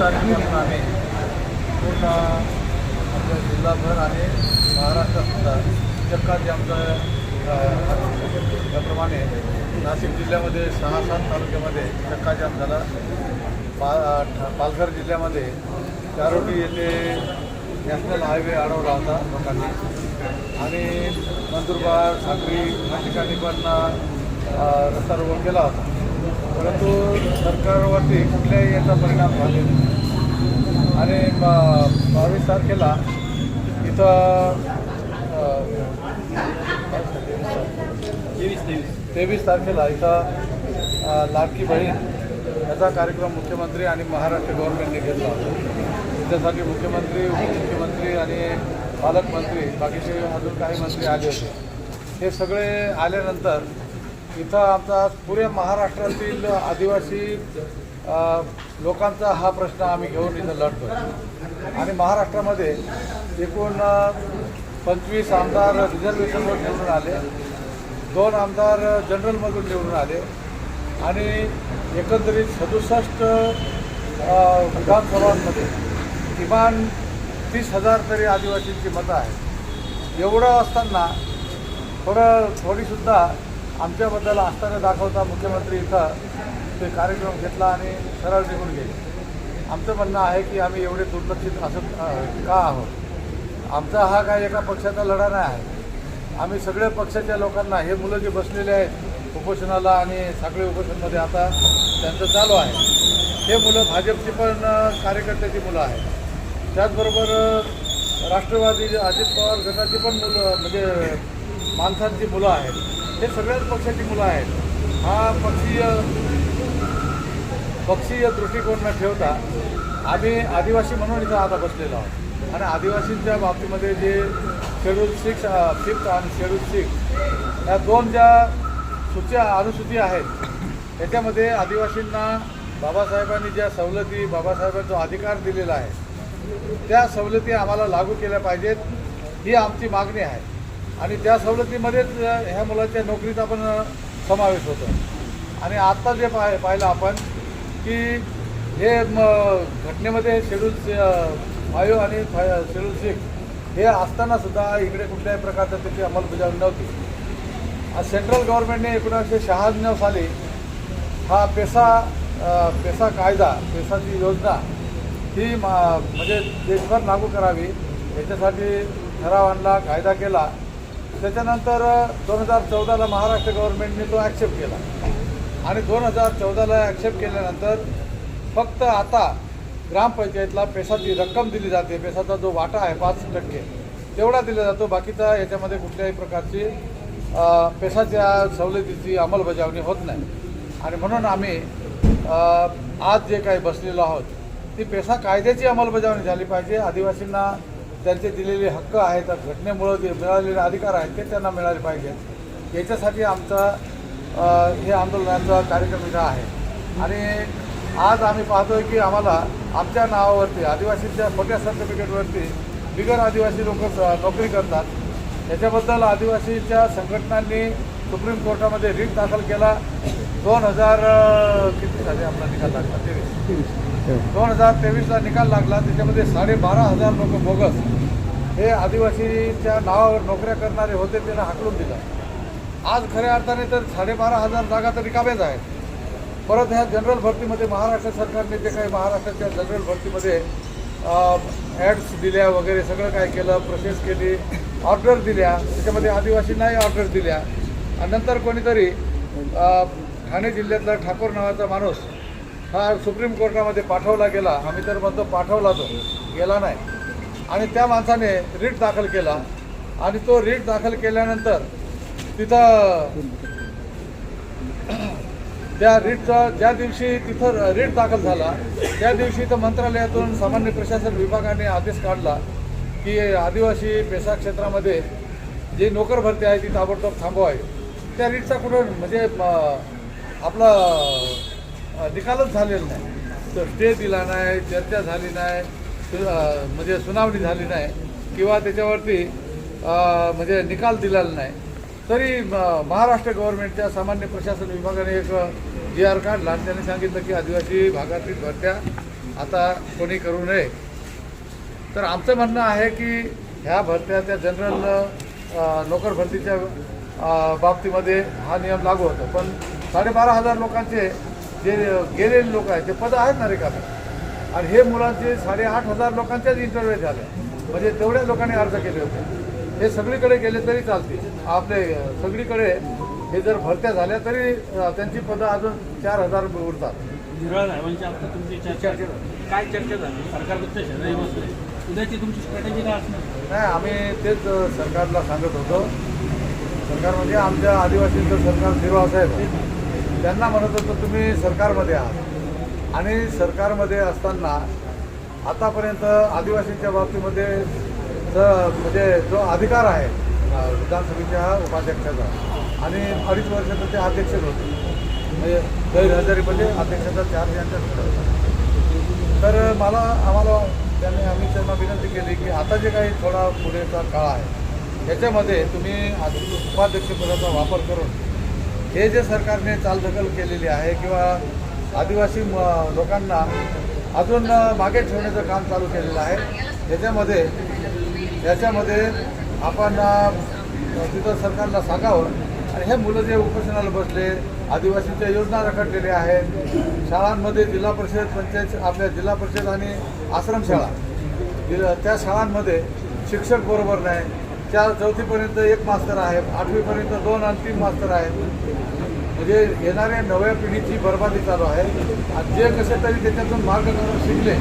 तारखेपासून आम्ही पूर्ण आपल्या जिल्हाभर आणि महाराष्ट्रात जगात आमचं त्याप्रमाणे नाशिक जिल्ह्यामध्ये सहा सात तालुक्यामध्ये चक्काजाम झाला पा पालघर जिल्ह्यामध्ये चारोटी येथे नॅशनल हायवे अडवला होता लोकांनी आणि नंदुरबार साखरी या ठिकाणी पण रस्ता रोको केला होता. परंतु सरकारवरती कुठल्याही याचा परिणाम झालेला आणि बावीस तारखेला इथं तेवीस तारखेला इथं लाडकी बहीण याचा कार्यक्रम मुख्यमंत्री आणि महाराष्ट्र गव्हर्नमेंटने घेतला होता. त्यासाठी मुख्यमंत्री उपमुख्यमंत्री आणि पालकमंत्री बाकीचे अजून काही मंत्री आले होते. हे सगळे आल्यानंतर इथं आमचा पुऱ्या महाराष्ट्रातील आदिवासी लोकांचा हा प्रश्न आम्ही घेऊन इथं लढतो आणि महाराष्ट्रामध्ये एकूण पंचवीस आमदार रिझर्वेशनवर निवडून आले दोन आमदार जनरलमधून निवडून आले आणि एकंदरीत सदुसष्ट विधानसभांमध्ये किमान तीस हजार तरी आदिवासींची मतं आहेत. एवढं असताना थोडं थोडीसुद्धा आमच्याबद्दल असताना दाखवता मुख्यमंत्री इथं ते कार्यक्रम घेतला आणि सरळ निघून गेले. आमचं म्हणणं आहे की आम्ही एवढे दुर्लक्षित असं का आहोत? आमचा हा काय एका पक्षाचा लढा नाही आहे. आम्ही सगळ्या पक्षाच्या लोकांना हे मुलं जे बसलेले आहेत उपोषणाला आणि साखळी उपोषणमध्ये आता त्यांचं चालू आहे. हे मुलं भाजपची पण कार्यकर्त्याची मुलं आहेत. त्याचबरोबर राष्ट्रवादी अजित पवार गटाची पण मुलं म्हणजे माणसांची मुलं आहेत. हे सगळ्याच पक्षाची मुलं आहेत. हा पक्षीय पक्षीय दृष्टिकोन न ठेवता आम्ही आदिवासी म्हणून इथं आता बसलेलो आहोत. आणि आदिवासींच्या बाबतीमध्ये जे शेड्यूल सिक्स फिफ्थ आणि शेड्यूल सिक्स या दोन ज्या सूच्या अनुसूची आहेत त्याच्यामध्ये आदिवासींना बाबासाहेबांनी ज्या सवलती बाबासाहेबांचा अधिकार दिलेला आहे त्या सवलती आम्हाला लागू केल्या पाहिजेत ही आमची मागणी आहे. आणि त्या सवलतीमध्येच ह्या मुलाच्या नोकरीचा पण समावेश होतो. आणि आत्ता जे पाह पाहिलं आपण की हे म घटनेमध्ये शेड्यूल फाईव्ह आणि फाय शेड्यूल सिक्स हे असताना सुद्धा इकडे कुठल्याही प्रकारचं त्याची अंमलबजावणी नव्हती. आज सेंट्रल गव्हर्नमेंटने एकोणीसशे शहाण्णव साली हा पेसा पेसा कायदा पेसाची योजना ही मा म्हणजे देशभर लागू करावी. याच्यासाठी ठराव आणला कायदा केला. त्याच्यानंतर दोन हजार चौदाला महाराष्ट्र गव्हर्नमेंटने तो ॲक्सेप्ट केला. आणि दोन हजार चौदाला ॲक्सेप्ट केल्यानंतर फक्त आता ग्रामपंचायतला पेसाची रक्कम दिली जाते. पेसाचा जो वाटा आहे पाच टक्के. तेवढा दिला जातो. बाकीचा याच्यामध्ये कुठल्याही प्रकारची पेशाच्या सवलतीची अंमलबजावणी होत नाही. आणि म्हणून आम्ही आज जे काही बसलेलो आहोत ती पेसा कायद्याची अंमलबजावणी झाली पाहिजे. आदिवासींना त्यांचे दिलेले हक्क आहेत घटनेमुळं जे मिळालेले अधिकार आहेत ते त्यांना मिळाले पाहिजेत. याच्यासाठी आमचा हे आंदोलनाचा कार्यक्रम इथं आहे. आणि आज आम्ही पाहतोय की आम्हाला आमच्या नावावरती आदिवासींच्या मोठ्या सर्टिफिकेटवरती बिगर आदिवासी लोक नोकरी करतात. त्याच्याबद्दल आदिवासीच्या संघटनांनी सुप्रीम कोर्टामध्ये रिट दाखल केला. दोन हजार किती झाले आपला निकाल? लागला तेवीस दोन हजार तेवीसला निकाल लागला त्याच्यामध्ये साडेबारा हजार लोक बोगस. हे आदिवासीच्या नावावर नोकऱ्या करणारे होते त्यांना हाकलून दिलं. आज खऱ्या अर्थाने तर साडेबारा हजार जागा तर रिकाम्याच आहेत. परत ह्या जनरल भरतीमध्ये महाराष्ट्र सरकारने जे काही महाराष्ट्राच्या जनरल भरतीमध्ये ॲड्स दिल्या वगैरे सगळं काय केलं प्रोसेस केली ऑर्डर दिल्या त्याच्यामध्ये आदिवासींनाही ऑर्डर दिल्या. आणि नंतर कोणीतरी ठाणे जिल्ह्यातला ठाकूर नावाचा माणूस हा सुप्रीम कोर्टामध्ये पाठवला गेला आम्ही तर म्हणतो पाठवला तो गेला नाही. आणि त्या माणसाने रिट दाखल केला. आणि तो रिट दाखल केल्यानंतर तिथं त्या रिटचा ज्या दिवशी तिथं रिट दाखल झाला त्या दिवशी तर मंत्रालयातून सामान्य प्रशासन विभागाने आदेश काढला की आदिवासी पेशा क्षेत्रामध्ये जे नोकर भरती आहे ती ताबडतोब थांबवावी. त्या रिटचा कुठं म्हणजे आपला निकालच झालेला नाही. तर स्टे दिला नाही चर्चा झाली नाही सु- म्हणजे सुनावणी झाली नाही किंवा त्याच्यावरती म्हणजे निकाल दिलेला नाही. तरी म- महाराष्ट्र गव्हर्नमेंटच्या सामान्य प्रशासन विभागाने एक जी आर काढला आणि त्यांनी सांगितलं की आदिवासी भागातील भरत्या आता कोणी करू नये. तर आमचं म्हणणं आहे की ह्या भरत्या त्या जनरल नोकर भरतीच्या बाबतीमध्ये हा नियम लागू होतो. पण साडेबारा हजार लोकांचे जे गेलेले लोक आहेत ते पदं आहेत ना रिकामे आणि हे मुलांचे साडेआठ हजार लोकांच्याच इंटरव्ह्यू झाले म्हणजे तेवढ्या लोकांनी अर्ज केले होते. हे सगळीकडे गेले तरी चालतील. आपले सगळीकडे हे जर भरत्या झाल्या तरी त्यांची पदं अजून चार हजार उरतात. साहेबांची आता तुमची चर्चा काय चर्चा झाली? सरकारबद्दल शेजारी बसले. उद्याची तुमची स्ट्रॅटेजी काय असणार? नाही आम्ही तेच सरकारला सांगत होतो. सरकार म्हणजे आमच्या आदिवासींचं सरकार निर्वाह साहेब त्यांना म्हणत होतो तुम्ही सरकारमध्ये आहात. आणि सरकारमध्ये असताना आतापर्यंत आदिवासींच्या बाबतीमध्ये म्हणजे जो अधिकार आहे विधानसभेच्या उपाध्यक्षाचा आणि अडीच वर्षाचं ते अध्यक्षच होते. म्हणजे गैरहजेरीमध्ये म्हणजे अध्यक्षाचा चार्ज यांच्याकडे होता. तर मला आम्हाला त्यांनी आम्ही त्यांना विनंती केली की आता जे काही थोडा पुढेचा काळ आहे त्याच्यामध्ये तुम्ही उपाध्यक्षपदाचा वापर करून हे जे सरकारने चालढकल केलेली आहे किंवा आदिवासी म- लोकांना अजून मागे ठेवण्याचं काम चालू केलेलं आहे त्याच्यामध्ये याच्यामध्ये आपण तिथं सरकारला सांगावं. आणि हे मुलं जे उपोषणाला बसले आदिवासींच्या योजना रखडलेल्या आहेत शाळांमध्ये जिल्हा परिषद पंचायत आपल्या जिल्हा परिषद आणि आश्रमशाळा त्या शाळांमध्ये शिक्षक बरोबर नाही चार चौथीपर्यंत एक मास्तर आहे आठवीपर्यंत दोन आणि तीन मास्तर आहेत. म्हणजे येणाऱ्या नव्या पिढीची बरबादी चालू आहे. आणि जे कसे तरी त्याच्यातून मार्ग करून शिकले